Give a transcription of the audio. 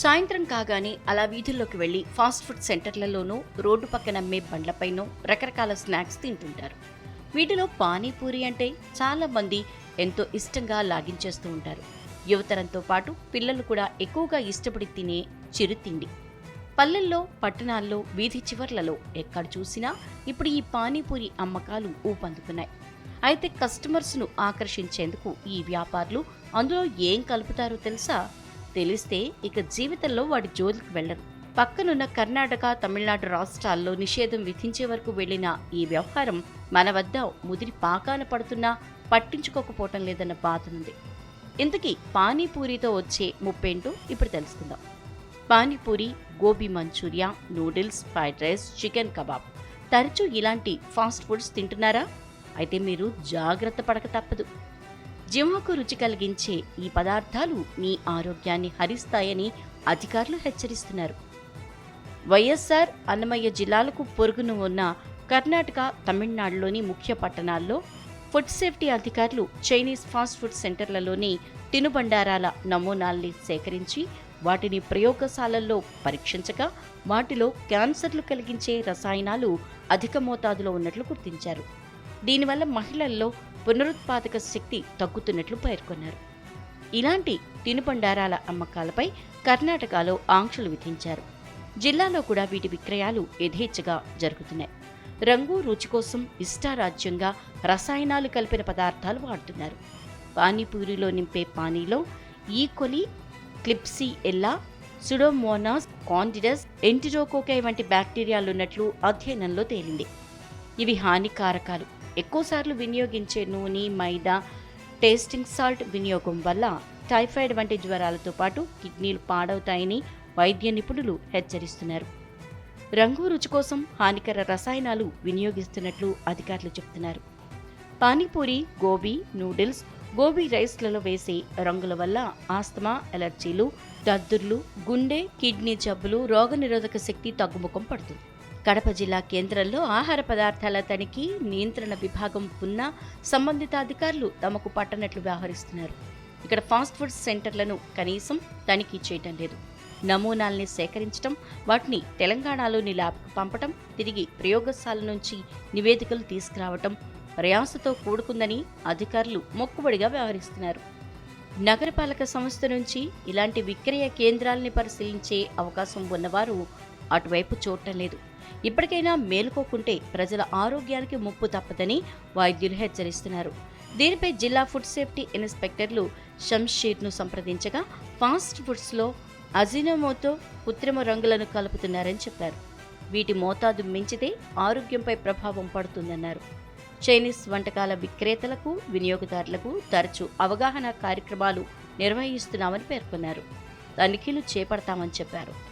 సాయంత్రం కాగానే అలా వీధుల్లోకి వెళ్ళి ఫాస్ట్ ఫుడ్ సెంటర్లలోనూ రోడ్డు పక్కన అమ్మే బండ్లపైనో రకరకాల స్నాక్స్ తింటుంటారు. వీటిలో పానీపూరి అంటే చాలామంది ఎంతో ఇష్టంగా లాగించేస్తూ ఉంటారు. యువతరంతో పాటు పిల్లలు కూడా ఎక్కువగా ఇష్టపడి తినే చిరుతిండి పల్లెల్లో పట్టణాల్లో వీధి చివర్లలో ఎక్కడ చూసినా ఇప్పుడు ఈ పానీపూరి అమ్మకాలు ఊపందుకున్నాయి. అయితే కస్టమర్స్ను ఆకర్షించేందుకు ఈ వ్యాపారులు అందులో ఏం కలుపుతారో తెలుసా? తెలిస్తే ఇక జీవితంలో వాడి జోలికి వెళ్ళరు. పక్కనున్న కర్ణాటక తమిళనాడు రాష్ట్రాల్లో నిషేధం విధించే వరకు వెళ్ళిన ఈ వ్యవహారం మన వద్ద ముదిరి పాకాన పడుతున్నా పట్టించుకోకపోవటం లేదన్న బాధనుంది ఇంతకీ పానీపూరితో వచ్చే ముప్పేంటో ఇప్పుడు తెలుసుకుందాం. Panipuri gobi manchuria noodles fried rice chicken kebab తరచూ ఇలాంటి ఫాస్ట్ ఫుడ్స్ తింటున్నారా? అయితే మీరు జాగ్రత్త పడక తప్పదు. జిమ్మకు రుచి కలిగించే ఈ పదార్థాలు మీ ఆరోగ్యాన్ని హరిస్తాయని అధికారులు హెచ్చరిస్తున్నారు. వైఎస్ఆర్ అన్నమయ్య జిల్లాలకు పొరుగున ఉన్న కర్ణాటక తమిళనాడులోని ముఖ్య పట్టణాల్లో ఫుడ్ సేఫ్టీ అధికారులు చైనీస్ ఫాస్ట్ ఫుడ్ సెంటర్లలోని తినుబండారాల నమూనాల్ని సేకరించి వాటిని ప్రయోగశాలల్లో పరీక్షించగా వాటిలో క్యాన్సర్లు కలిగించే రసాయనాలు అధిక మోతాదులో ఉన్నట్లు గుర్తించారు. దీనివల్ల మహిళల్లో పునరుత్పాదక శక్తి తగ్గుతున్నట్లు పేర్కొన్నారు. ఇలాంటి తినుబండారాల అమ్మకాలపై కర్ణాటకలో ఆంక్షలు విధించారు. జిల్లాలో కూడా వీటి విక్రయాలు యథేచ్ఛగా జరుగుతున్నాయి. రంగు రుచి కోసం ఇష్టారాజ్యంగా రసాయనాలు కలిపిన పదార్థాలు వాడుతున్నారు. పానీపూరిలో నింపే పానీలో ఈకొలి క్లిప్సీ ఎల్లా సుడోమోనాస్ కాండిడస్ ఎంటిరోకోకై వంటి బ్యాక్టీరియాలున్నట్లు అధ్యయనంలో తేలింది. ఇవి హానికారకాలు. ఎక్కువసార్లు వినియోగించే నూనె మైదా టేస్టింగ్ సాల్ట్ వినియోగం వల్ల టైఫాయిడ్ వంటి జ్వరాలతో పాటు కిడ్నీలు పాడవుతాయని వైద్య నిపుణులు హెచ్చరిస్తున్నారు. రంగు రుచి కోసం హానికర రసాయనాలు వినియోగిస్తున్నట్లు అధికారులు చెబుతున్నారు. పానీపూరి గోబీ నూడిల్స్ గోబీ రైస్లలో వేసే రంగుల వల్ల ఆస్తమా ఎలర్జీలు దద్దుర్లు గుండె కిడ్నీ జబ్బులు రోగనిరోధక శక్తి తగ్గుముఖం పడుతుంది. కడప జిల్లా కేంద్రంలో ఆహార పదార్థాల తనిఖీ నియంత్రణ విభాగం ఉన్న సంబంధిత అధికారులు తమకు పట్టనట్లు వ్యవహరిస్తున్నారు. ఇక్కడ ఫాస్ట్ ఫుడ్ సెంటర్లను కనీసం తనిఖీ చేయటం లేదు. నమూనాల్ని సేకరించడం వాటిని తెలంగాణలోని ల్యాబ్కు పంపటం తిరిగి ప్రయోగశాల నుంచి నివేదికలు తీసుకురావటం ప్రయాసతో కూడుకుందని అధికారులు మొక్కుబడిగా వ్యవహరిస్తున్నారు. నగరపాలక సంస్థ నుంచి ఇలాంటి విక్రయ కేంద్రాల్ని పరిశీలించే అవకాశం ఉన్నవారు అటువైపు చూడటం లేదు. ఇప్పటికైనా మేలుకోకుంటే ప్రజల ఆరోగ్యానికి ముప్పు తప్పదని వైద్యులు హెచ్చరిస్తున్నారు. దీనిపై జిల్లా ఫుడ్ సేఫ్టీ ఇన్స్పెక్టర్లు షంషీర్ను సంప్రదించగా ఫాస్ట్ ఫుడ్స్లో అజినోమోతో కృత్రిమ రంగులను కలుపుతున్నారని చెప్పారు. వీటి మోతాదు మించితే ఆరోగ్యంపై ప్రభావం పడుతుందన్నారు. చైనీస్ వంటకాల విక్రేతలకు వినియోగదారులకు తరచూ అవగాహన కార్యక్రమాలు నిర్వహిస్తున్నామని పేర్కొన్నారు. తనిఖీలు చేపడతామని చెప్పారు.